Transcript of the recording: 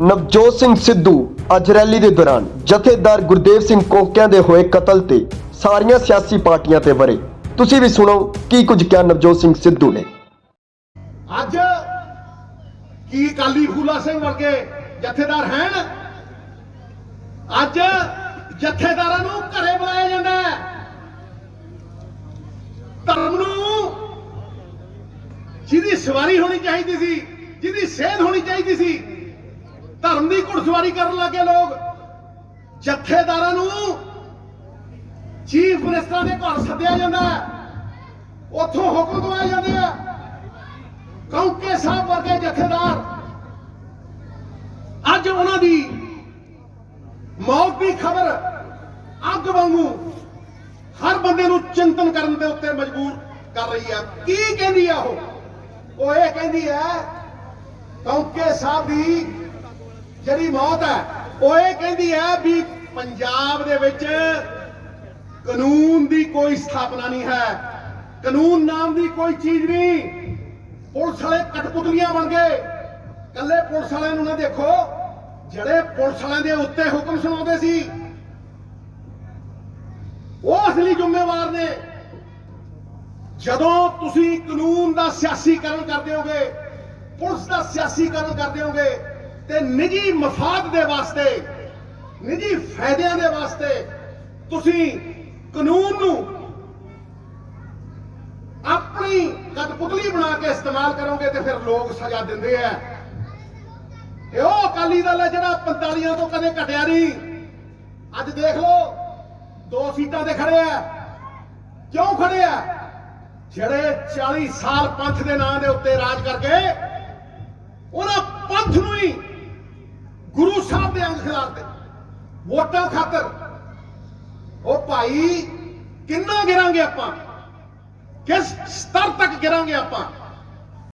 ਨਵਜੋਤ ਸਿੰਘ ਸਿੱਧੂ ਅੱਜ ਰੈਲੀ ਦੇ ਦੌਰਾਨ ਜਥੇਦਾਰ ਗੁਰਦੇਵ ਸਿੰਘ ਕੋਕਿਆਂ ਦੇ ਹੋਏ ਕਤਲ ਤੇ ਸਾਰੀਆਂ ਸਿਆਸੀ ਪਾਰਟੀਆਂ ਤੇ ਵਰੇ। ਤੁਸੀਂ ਵੀ ਸੁਣੋ ਕੀ ਕੁਝ ਕਿਹਾ ਨਵਜੋਤ ਸਿੰਘ ਸਿੱਧੂ ਨੇ। ਅੱਜ ਕੀ ਕਾਲੀ ਫੂਲਾ ਸਿੰਘ ਵਰਗੇ ਜਥੇਦਾਰ ਹਨ ਅੱਜ ਜਥੇਦਾਰਾਂ ਨੂੰ ਘਰੇ ਬੁਲਾਇਆ ਜਾਂਦਾ ਹੈ। ਧਰਮ ਨੂੰ ਜਿਹਦੀ ਸਵਾਰੀ ਹੋਣੀ ਚਾਹੀਦੀ ਸੀ, ਜਿਹਦੀ ਸੇਧ ਹੋਣੀ ਚਾਹੀਦੀ ਸੀ ਧਰਮ ਦੀ ਘੁੜਸਵਾਰੀ ਕਰਨ ਲੱਗੇ ਲੋਕ। ਜਥੇਦਾਰਾਂ ਨੂੰ ਚੀਫ ਮਿਨਿਸਟਰਾਂ ਦੇ ਘਰ ਸੱਦਿਆ ਜਾਂਦਾ ਉੱਥੋਂ ਹੁਕਮ ਦਵਾਏ ਜਾਂਦੇ ਆ। ਕੌਂਕੇ ਸਾਹਿਬ ਵਰਗੇ ਜਥੇਦਾਰ। ਅੱਜ ਉਹਨਾਂ ਦੀ ਮੌਤ ਦੀ ਖਬਰ ਅੱਗ ਵਾਂਗੂ ਹਰ ਬੰਦੇ ਨੂੰ ਚਿੰਤਨ ਕਰਨ ਦੇ ਉੱਤੇ ਮਜਬੂਰ ਕਰ ਰਹੀ ਆ। ਕੀ ਕਹਿੰਦੀ ਆ ਉਹ? ਉਹ ਇਹ ਕਹਿੰਦੀ ਹੈ, ਕੌਂਕੇ ਸਾਹਿਬ ਦੀ ਜਿਹੜੀ ਮੌਤ ਹੈ, ਉਹ ਇਹ ਕਹਿੰਦੀ ਹੈ ਵੀ ਪੰਜਾਬ ਦੇ ਵਿੱਚ ਕਾਨੂੰਨ ਦੀ ਕੋਈ ਸਥਾਪਨਾ ਨਹੀਂ ਹੈ। ਕਾਨੂੰਨ ਨਾਮ ਦੀ ਕੋਈ ਚੀਜ਼ ਨਹੀਂ। ਪੁਲਿਸ ਵਾਲੇ ਕਠਪੁਤਲੀਆਂ ਬਣ ਗਏ। ਕੱਲੇ ਪੁਲਿਸ ਵਾਲਿਆਂ ਨੂੰ ਨਾ ਦੇਖੋ, ਜਿਹੜੇ ਪੁਲਿਸ ਵਾਲਿਆਂ ਦੇ ਉੱਤੇ ਹੁਕਮ ਸੁਣਾਉਂਦੇ ਸੀ। ਉਹ ਅਸਲੀ ਜ਼ਿੰਮੇਵਾਰ ਨੇ। ਜਦੋਂ ਤੁਸੀਂ ਕਾਨੂੰਨ ਦਾ ਸਿਆਸੀਕਰਨ ਕਰਦੇ ਹੋਗੇ, ਪੁਲਿਸ ਦਾ ਸਿਆਸੀਕਰਨ ਕਰਦੇ ਹੋਗੇ ਤੇ ਨਿੱਜੀ ਮਫਾਦ ਦੇ ਵਾਸਤੇ, ਨਿੱਜੀ ਫਾਇਦਿਆਂ ਦੇ ਵਾਸਤੇ ਤੁਸੀਂ ਕਾਨੂੰਨ ਨੂੰ ਆਪਣੀ ਕਠਪੁਤਲੀ ਬਣਾ ਕੇ ਇਸਤੇਮਾਲ ਕਰੋਗੇ ਤੇ ਫਿਰ ਲੋਕ ਸਜ਼ਾ ਦਿੰਦੇ ਆ। ਇਹ ਉਹ ਅਕਾਲੀ ਦਲ ਹੈ ਜਿਹੜਾ 45 ਤੋਂ ਕਦੇ ਘਟਿਆ ਨਹੀਂ। ਅੱਜ ਦੇਖ ਲਓ, ਦੋ ਸੀਟਾਂ ਤੇ ਖੜੇ ਆ। ਕਿਉਂ ਖੜੇ ਆ? ਜਿਹੜੇ 40 ਸਾਲ ਪੰਥ ਦੇ ਨਾਂ ਦੇ ਉੱਤੇ ਰਾਜ ਕਰਕੇ, ਉਹਨਾਂ ਪੰਥ ਨੂੰ ਹੀ ਦੇ ਵੋਟਾਂ ਖਾਤਰ। ਉਹ ਭਾਈ ਕਿੰਨਾ ਗਿਰਾਂਗੇ ਆਪਾਂ? ਕਿਸ ਸਤਰ ਤੱਕ ਗਿਰਾਂਗੇ ਆਪਾਂ?